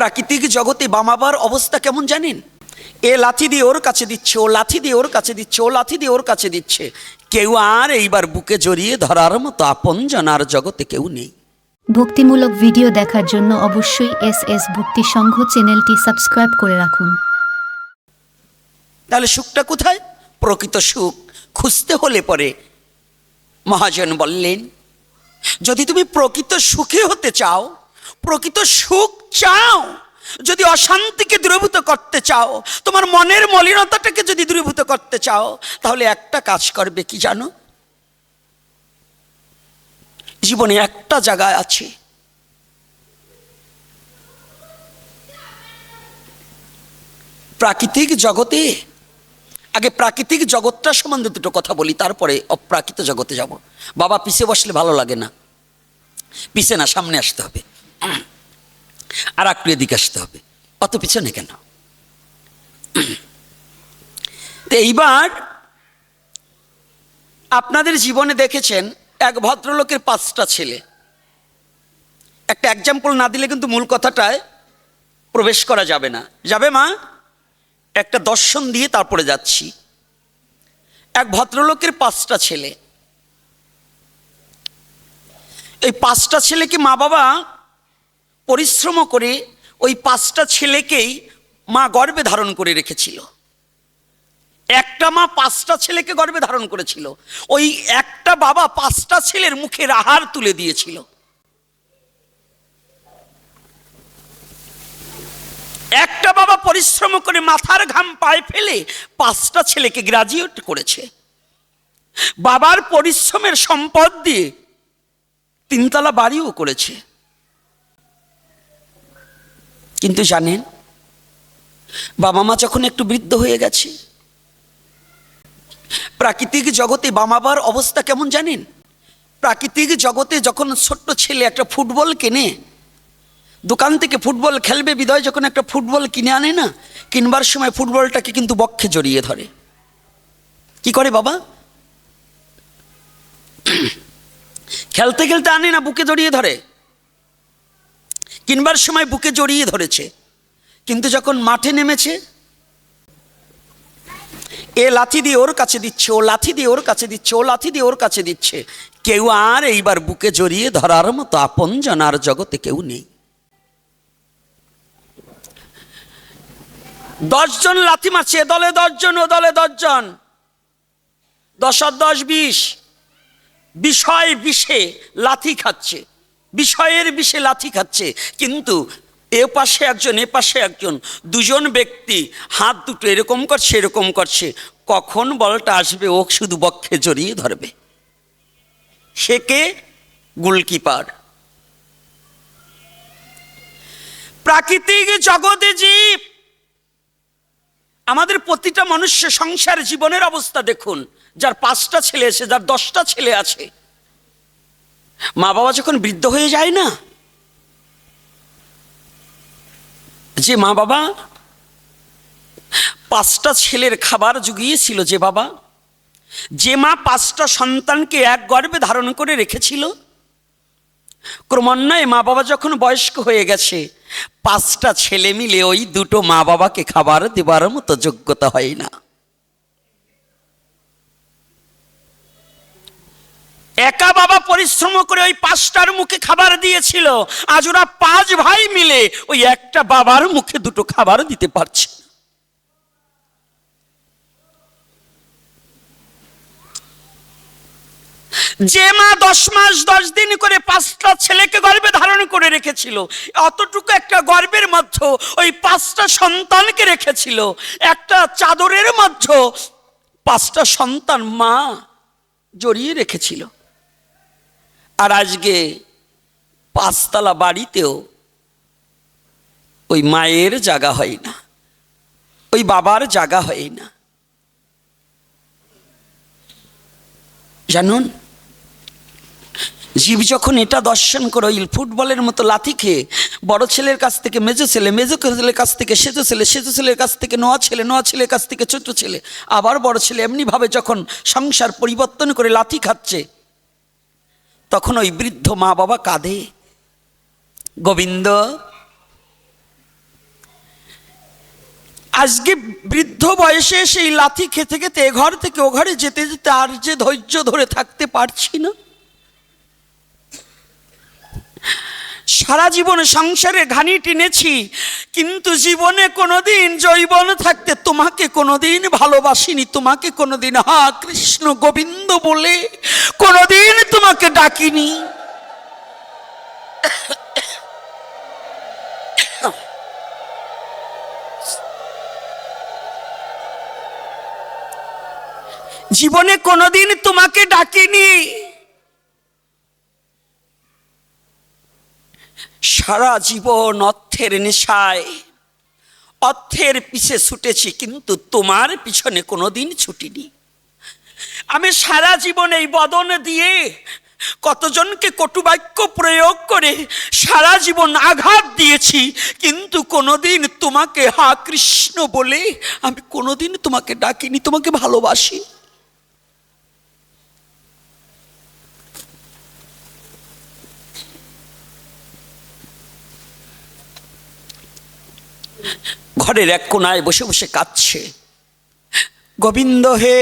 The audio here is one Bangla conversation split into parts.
প্রাকৃতিক জগতে বামাবার অবস্থা কেমন জানেন? এ লাথি দিয়ে ওর কাছে দিচ্ছে ও লাথি দিয়ে ওর কাছে দিচ্ছে ও লাথি দিয়ে ওর কাছে দিচ্ছে। কেউ আর এইবার বুকে জড়িয়ে ধরার মতো আপন জানার জগতে কেউ নেই। ভক্তিমূলক ভিডিও দেখার জন্য অবশ্যই এস এস ভক্তি সংঘ চ্যানেলটি সাবস্ক্রাইব করে রাখুন। তাহলে সুখটা কোথায়? প্রকৃত সুখ খুঁজতে হলে পরে। মহাজন বললেন যদি তুমি প্রকৃত সুখী হতে চাও প্রকৃত সুখ চাও। যদি অশান্তিকে দূরীভূত করতে চাও, তোমার মনের মলিনতাটাকে যদি দূরীভূত করতে চাও, তাহলে একটা কাজ করবে কি জানো? জীবনে একটা জায়গায় আছে। প্রাকৃতিক জগতে, আগে প্রাকৃতিক জগৎটা সম্বন্ধে দুটো কথা বলি, তারপরে অপ্রাকৃত জগতে যাব। বাবা পিছে বসলে ভালো লাগে না। পিছে না, সামনে আসতে হবে। আর একটু এদিকে আসতে হবে। অত পিছনে কেন? তো এইবার আপনাদের জীবনে দেখেছেন এক ভদ্রলোকের পাঁচটা ছেলে। একটা এক্সাম্পল না দিলে কিন্তু মূল কথাটায় প্রবেশ করা যাবে না। যাবে মা? একটা দর্শন দিয়ে তারপরে যাচ্ছি। এক ভদ্রলোকের পাঁচটা ছেলে। এই পাঁচটা ছেলেকে মা বাবা পরিশ্রম করে ওই পাঁচটা ছেলেকেই মা গর্বে ধারণ করে রেখেছিল। একটা মা পাঁচটা ছেলেকে গর্বে ধারণ করেছিল। ওই একটা বাবা পাঁচটা ছেলের মুখের আহার তুলে দিয়েছিল। একটা বাবা পরিশ্রম করে মাথার ঘাম পায়ে ফেলে পাঁচটা ছেলেকে গ্রাজুয়েট করেছে। বাবার পরিশ্রমের সম্পদ দিয়ে তিনতলা বাড়িও করেছে। কিন্তু জানেন বাবা মা যখন একটু বৃদ্ধ হয়ে গেছে, প্রাকৃতিক জগতে বামাবার অবস্থা কেমন জানেন? প্রাকৃতিক জগতে যখন ছোট্ট ছেলে একটা ফুটবল কেনে, দোকান থেকে ফুটবল খেলবে, বিদয় যখন একটা ফুটবল কিনে আনে না, কিনবার সময় ফুটবলটাকে কিন্তু বক্ষে জড়িয়ে ধরে। কি করে বাবা? খেলতে খেলতে আনে না, বুকে জড়িয়ে ধরে। কিনবার সময় বুকে জড়িয়ে ধরেছে। কিন্তু যখন মাঠে নেমেছে, এ লাথি দিয়ে ওর কাছে দিচ্ছে, ও লাথি দিয়ে ওর কাছে দিচ্ছে, ও লাথি দিয়ে ওর কাছে দিচ্ছে। কেউ আর এইবার বুকে জড়িয়ে ধরার মতো আপন জানার জগতে কেউ নেই। দশজন লাথি মারছে, এ দলে দশজন, ও দলে দশজন। দশ দশ, বিশ। বিষয় বিষে লাথি খাচ্ছে। বিষয়ের বিষে লাথি খাচ্ছে। কিন্তু এ পাশে একজন, এ পাশে একজন, দুজন ব্যক্তি হাত দুটো এরকম করছে এরকম করছে কখন বলটা আসবে, ও শুধু বক্ষে জড়িয়ে ধরবে। সে কে? গোলকিপার। প্রাকৃতিক জগতে জীব। আমাদের প্রতিটা মনুষ্য সংসার জীবনের অবস্থা দেখুন। যার পাঁচটা ছেলে আছে, যার দশটা ছেলে আছে। মা বাবা যখন বৃদ্ধ হয়ে যায় না, যে মা বাবা পাঁচটা ছেলের খাবার জুগিয়েছিল যে বাবা, যে মা পাঁচটা সন্তানকে এক গর্ভে ধারণ করে রেখেছিল, ক্রমান্বয়ে মা বাবা যখন বয়স্ক হয়ে গেছে, পাঁচটা ছেলে মিলে ওই দুটো মা বাবাকে খাবার দেবার মতো যোগ্যতা হয় না। একা বাবা পরিশ্রম করে ওই পাঁচটার মুখে খাবার দিয়েছিল। আজ ওরা পাঁচ ভাই মিলে ওই একটা বাবার মুখে দুটো খাবার দিতে পারছে। যে মা দশ মাস, দশ দিন করে পাঁচটা ছেলেকে গর্ভে ধারণ করে রেখেছিল, অতটুকু একটা গর্বের মধ্যে ওই পাঁচটা সন্তানকে রেখেছিল। একটা চাদরের মধ্যে পাঁচটা সন্তান মা জড়িয়ে রেখেছিল। আর আজকে পাঁচতলা বাড়িতেও ওই মায়ের জায়গা হয় না, ওই বাবার জায়গা হয় না। জানুন, জীব যখন এটা দর্শন করে ওই ফুটবলের মতো লাথি খেয়ে বড় ছেলের কাছ থেকে, মেজো ছেলে, মেজো ছেলের কাছ থেকে, সেজো ছেলে, সেজো ছেলের কাছ থেকে, নোয়া ছেলে, নোয়া ছেলের কাছ থেকে, ছোট ছেলে, আবার বড় ছেলে, এমনিভাবে যখন সংসার পরিবর্তন করে লাথি খাচ্ছে তখন ওই বৃদ্ধ মা বাবা কাঁদে। গোবিন্দ, আজকে বৃদ্ধ বয়সে সেই লাথি খেতে খেতে এ ঘর থেকে ও ঘরে যেতে যেতে আর যে ধৈর্য ধরে থাকতে পারছি না। সারা জীবনে সংসারে ঘানি টেনেছি, কিন্তু জীবনে কোনোদিন জৈবন থাকতে তোমাকে কোনোদিন ভালোবাসিনি, তোমাকে কোনোদিন, হা, কৃষ্ণ গোবিন্দ বলে কোনোদিন তোমাকে ডাকিনি। জীবনে কোনোদিন তোমাকে ডাকিনি। সারা জীবন অর্থের নেশায়, অর্থের পিছে ছুটেছি, কিন্তু তোমার পিছনে কোনোদিন ছুটিনি। আমি সারা জীবন এই বদন দিয়ে কতজনকে কটুবাক্য প্রয়োগ করে সারা জীবন আঘাত দিয়েছি, কিন্তু কোনোদিন তোমাকে হা কৃষ্ণ বলে আমি কোনোদিন তোমাকে ডাকিনি, তোমাকে ভালোবাসি। ঘরের এক কোনায় বসে বসে কাঁদছে। গোবিন্দ হে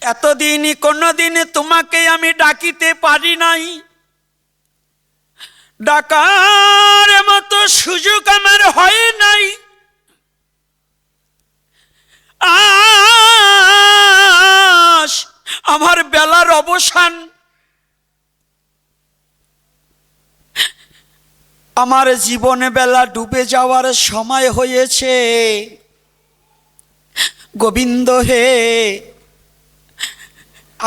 এতদিন কোনোদিন তোমাকে আমি ডাকিতে পারি নাই। ডাকার মতো সুযোগ আমার হয় নাই। আমার বেলার অবসান। আমার জীবনে বেলা ডুবে যাওয়ার সময় হয়েছে। গোবিন্দ হে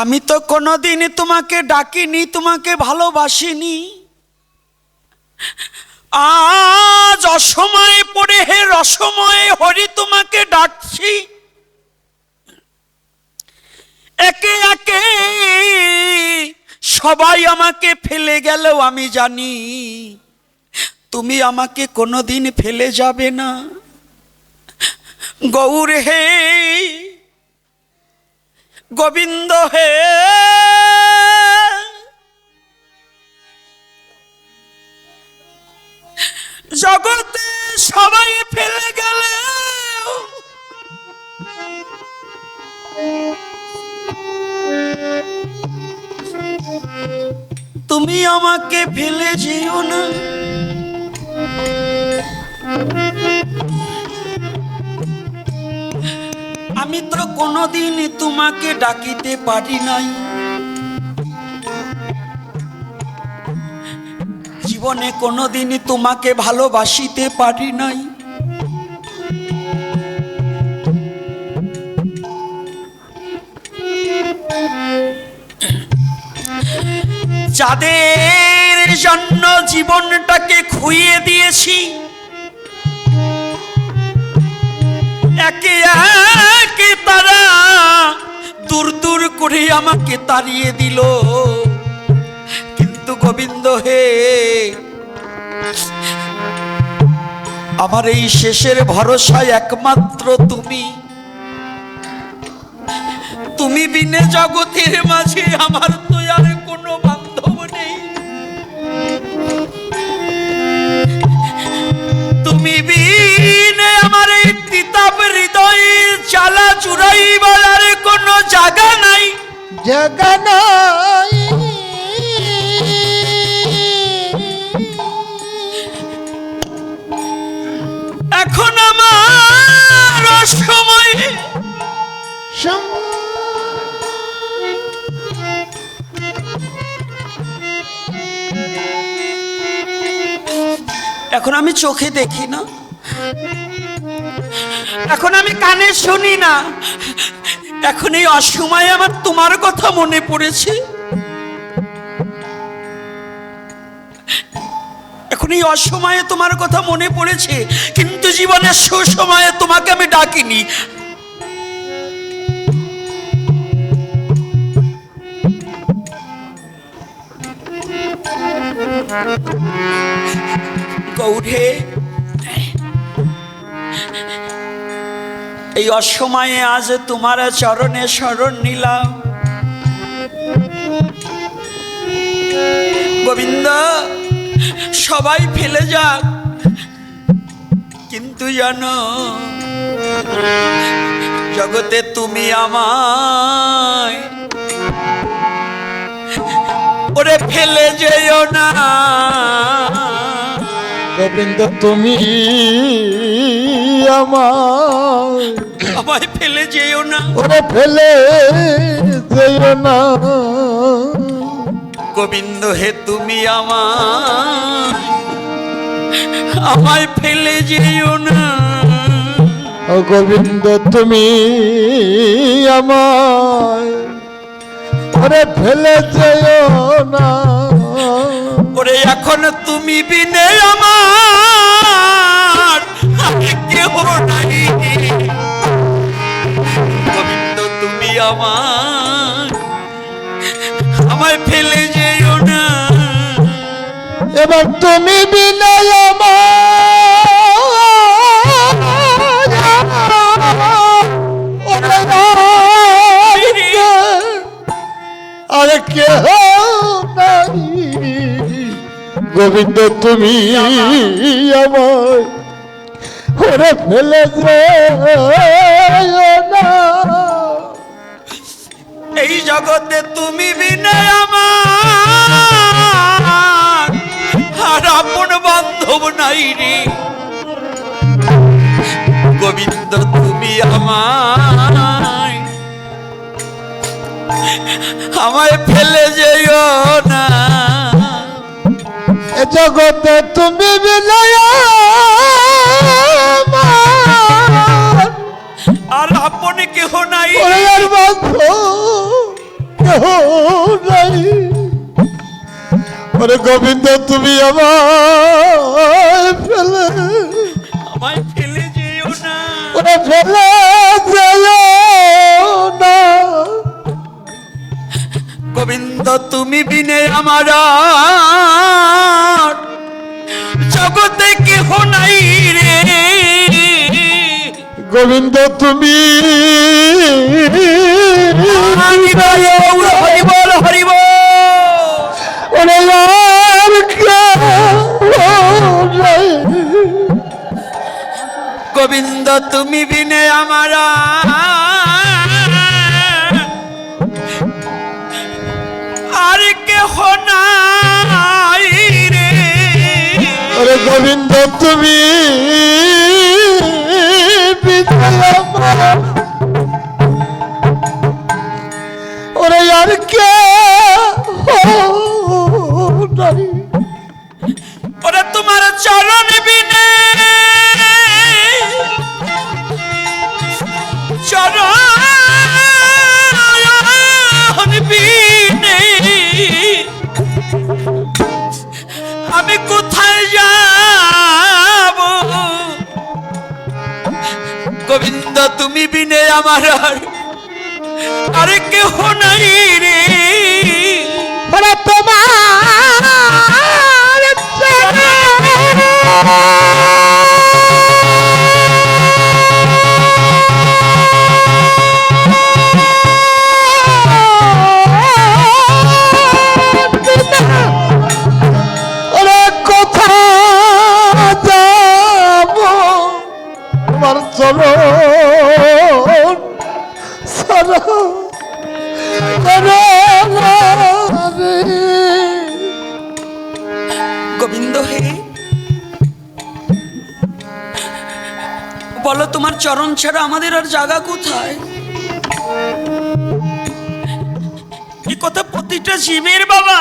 আমি তো কোনোদিন তোমাকে ডাকিনি, তোমাকে ভালোবাসিনি। আজ অসময়ে পড়ে হে রসময়ে হরি তোমাকে ডাকছি। একে একে সবাই আমাকে ফেলে গেলেও আমি জানি, তুমি আমাকে কোনোদিন ফেলে যাবে না। গৌর হে গোবিন্দ হে। জগতে সবাই ফেলে গেলে তুমি আমাকে ফেলে যেও না। তো কোনোদিন তোমাকে ডাকিতে পারি নাই। জীবনে কোনোদিন তোমাকে ভালোবাসিতে পারি নাই। যাদের জন্য জীবনটাকে খুইয়ে দিয়েছি, একে করে আমাকে তাড়িয়ে দিল। কিন্তু গোবিন্দ হে, আমার এই শেষের ভরসায় একমাত্র তুমি। তুমি বিনে জগতের মাঝে আমার তো আর কোনো বান্ধব নেই। তুমি বিনে আমার এই তিতাব হৃদয়ে চালা চুরাই বলার কোনো জায়গা নাই। জগনাই। এখন আমার সময় এখন আমি চোখে দেখি না। এখন আমি কানে শুনি না। এখন এই অসময়ে আমার তোমার কথা মনে পড়েছে? এখন এই অসময়ে তোমার কথা মনে পড়েছে, কিন্তু জীবনের সুসময়ে তোমাকে আমি ডাকিনি। গৌরে এই অসময়ে আজ তোমার চরণে শরণ নিলাম। গোবিন্দ, সবাই ফেলে যাক। কিন্তু জানো জগতে তুমি আমায় ওরে ফেলে যেও না। গোবিন্দ তুমি আমার। আমায় ফেলে যেও না। ওরে ফেলে যেও না। গোবিন্দ হে তুমি আমায় আমায় ফেলে যেও না। ও গোবিন্দ তুমি আমার। ওরে ফেলে যেও না। ওরে, এখন তুমি বিনে আমার কেহ নাই। তুমি আমার আমায় ফেলে যেও না। এবার তুমি বিনয় আরে গোবিন্দ, তুমি আমার ওরে ফেলে এই জগতে তুমি বিনে আমার, আর আপন বান্ধব নাই রে। গোবিন্দ, তুমি আমায় আমায় ফেলে যেও না। জগতে তুমি আমার। আর আপন কেহ নাই। আর বান্ধ কেহ নাই। ওরে গোবিন্দ তুমি আমার ফেলে আমায় ফেলে যেও না। ওরে ফেলে যেও গোবিন্দ তুমি বিনে আমার জগতে কেহ নাই রে। গোবিন্দ তুমি হরিবল হরিব ওরে আর কেহ নাই গোবিন্দ তুমি বিনে আমার গোবিন্দ তুমি ওরে আর কে ওরে তোমার চরণ বিনে। চরণ তুমি বিনে আমার আর আরে কেহ নাই রে। তোমার আমাদের আর জায়গা কোথায়? এই কথা প্রতিটা জীবের বাবা।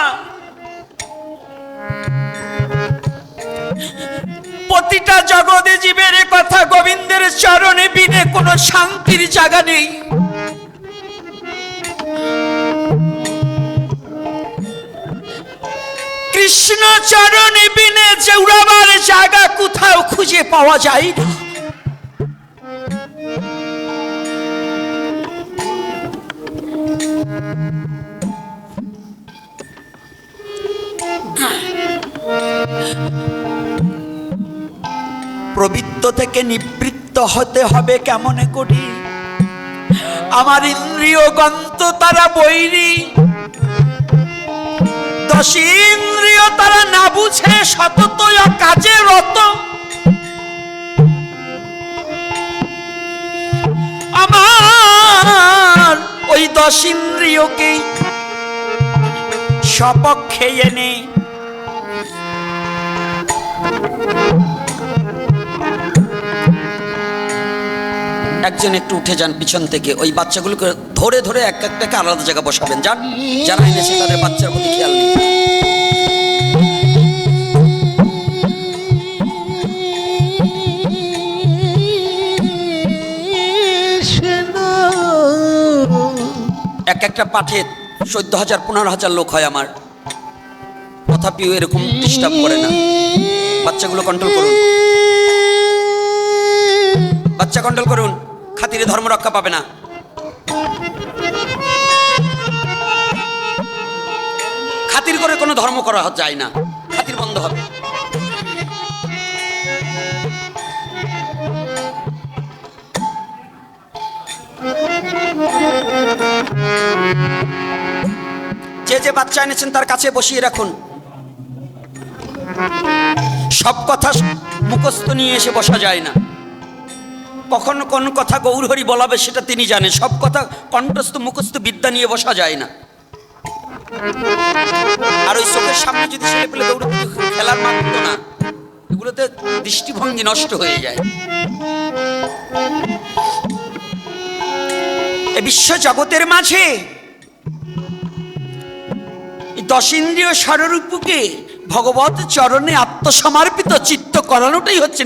প্রতিটা জগতে জীবের কথা গোবিন্দের চরণে বিনে কোনো শান্তির জায়গা নেই। কৃষ্ণ চরণে বিনে জৌরাবার জায়গা কোথাও খুঁজে পাওয়া যায় না প্রবৃত্ত থেকে নিবৃত্ত হতে হবে কেমন করি? আমার ইন্দ্রিয় গন্ত তারা বৈরি। দশ ইন্দ্রিয় তারা না বুঝে সতত কাজে রত। আমার ওই দশ ইন্দ্রিয়কে সপক্ষে এনে একজন একটু উঠে যান পিছন থেকে। ওই বাচ্চাগুলোকে ধরে ধরে এক একটাকে আলাদা জায়গা বসাবেন। যান যারা এনেছে তাদের বাচ্চার প্রতি খেয়াল এক একটা পাঠে চোদ্দ হাজার, পনেরো হাজার লোক হয় আমার। তথাপিও এরকম ডিস্টার্ব করে না। বাচ্চাগুলো কন্ট্রোল করুন। বাচ্চা কন্ট্রোল করুন। খাতিরে ধর্ম রক্ষা পাবে না। খাতির করে কোনো ধর্ম করা যায় না। খাতির বন্ধ হবে। যে যে বাচ্চা এনেছেন তার কাছে বসিয়ে রাখুন। সব কথা মুখস্থ নিয়ে এসে বসা যায় না। কখন কোন কথা গৌরহরি বলাবে সেটা তিনি জানেন, সব কথা কণ্ঠস্থ মুখস্থ বিদ্যা নিয়ে বসা যায় না। আর ওই চোখের সামনে যদি ছেলে পেলে দৌড়ে খেলার মাত্র না, এগুলোতে দৃষ্টিভঙ্গি নষ্ট হয়ে যায়। এ বিশ্ব জগতের মাঝে এই দশিন্দ্রীয় স্বরূপকে ভগবত চরণে আত্মসমর্পিত চিত্ত করানোটাই হচ্ছে